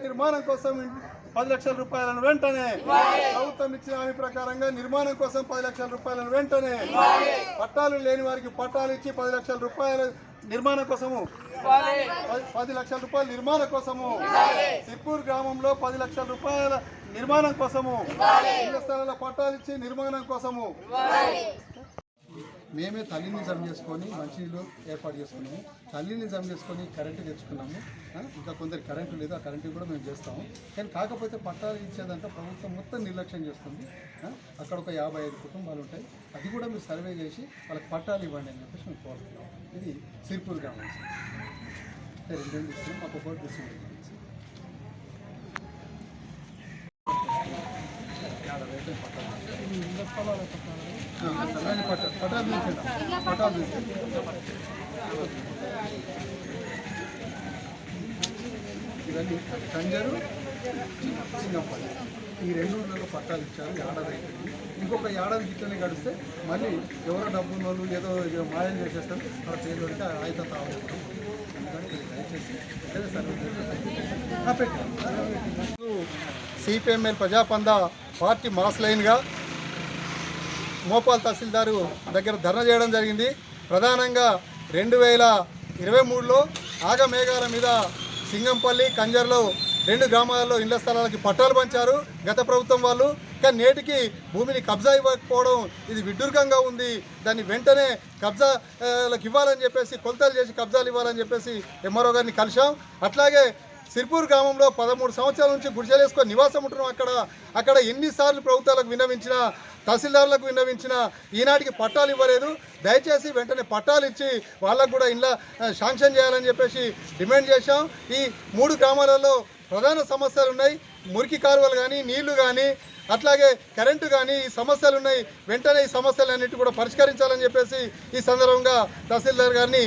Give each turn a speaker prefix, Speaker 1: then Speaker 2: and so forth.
Speaker 1: కోసం పది లక్షల రూపాయలను వెంటనే ప్రభుత్వం ఇచ్చిన హామీ ప్రకారంగా నిర్మాణం కోసం పది లక్షల రూపాయలను వెంటనే పట్టాలు లేని వారికి పట్టాలు ఇచ్చి పది లక్షల రూపాయల నిర్మాణం కోసము పది- పది లక్షల రూపాయల నిర్మాణం కోసము సిప్పూర్ గ్రామంలో పది లక్షల రూపాయల నిర్మాణం కోసము ఇళ్ళ స్థలాల పట్టాలు ఇచ్చి నిర్మాణం కోసము మేమే తల్లిని జమ చేసుకొని మంచినీళ్ళు ఏర్పాటు చేసుకున్నాము. తల్లిని జమ చేసుకొని కరెంటు తెచ్చుకున్నాము. ఇంకా కొందరు కరెంటు లేదు ఆ కరెంటు కూడా మేము చేస్తాము. కానీ కాకపోతే పట్టాలు ఇచ్చేదంటే ప్రభుత్వం మొత్తం నిర్లక్ష్యం చేస్తుంది. అక్కడ ఒక యాభై ఐదు కుటుంబాలు ఉంటాయి. అది కూడా మీరు సర్వే చేసి వాళ్ళకి పట్టాలు ఇవ్వండి అని చెప్పేసి మేము కోరుతున్నాం ఇది సిర్పూర్ గ్రామం. సార్. రెండు రెండేళ్ళు ఇస్తున్నాం మాకు ఒకటి డిస్ట్రిబ్యూట్ యాభై పట్టాలు. ఆ, సరైన పట్టాలు పట్టాలు ఇవన్నీ కంజరు చిన్నప్పటి ఈ రెండు ఊళ్ళలో పట్టాలు ఇచ్చారు ఏడాది అయిపోయింది ఇంకొక ఏడాది ఇట్లనే గడిస్తే మళ్ళీ ఎవరో డబ్బు ఉన్న వాళ్ళు ఏదో మాయం చేసేస్తారు అక్కడ పేరు పెడితే అయితే తాగుతాం దయచేసి సిపిఎంఎల్ ప్రజాపంద పార్టీ మాస్ లైన్గా మోపాల్ తహసీల్దారు దగ్గర ధర్నా చేయడం జరిగింది. ప్రధానంగా రెండు వేల ఇరవై మూడులో ఆగమేఘాల మీద సింగంపల్లి కంజర్లో రెండు గ్రామాలలో ఇళ్ళ స్థలాలకి పట్టాలు పంచారు. గత ప్రభుత్వం వాళ్ళు. కానీ నేటికి భూమిని కబ్జా ఇవ్వకపోవడం ఇది విడ్డూరకంగా ఉంది. దాన్ని వెంటనే కబ్జాలకు ఇవ్వాలని చెప్పేసి కొలతలు చేసి కబ్జాలు ఇవ్వాలని చెప్పేసి ఎంఆర్ఓ గారిని కలిశాం. అట్లాగే సిర్పూర్ గ్రామంలో పదమూడు సంవత్సరాల నుంచి గుడిసెలేసుకొని నివాసం ఉంటున్నాం. అక్కడ అక్కడ ఎన్నిసార్లు ప్రభుత్వాలకు విన్నవించినా తహసీల్దారులకు విన్నవించినా ఈనాటికి పట్టాలు ఇవ్వలేదు. దయచేసి వెంటనే పట్టాలు ఇచ్చి వాళ్ళకు కూడా ఇంట్లో శాంక్షన్ చేయాలని చెప్పేసి డిమాండ్ చేశాం. ఈ మూడు గ్రామాలలో ప్రధాన సమస్యలు ఉన్నాయి. మురికి కాలువలు కానీ నీళ్ళు కానీ అట్లాగే కరెంటు కానీ ఈ సమస్యలు ఉన్నాయి. వెంటనే ఈ సమస్యలన్నిటి కూడా పరిష్కరించాలని చెప్పేసి ఈ సందర్భంగా తహసీల్దార్ గారిని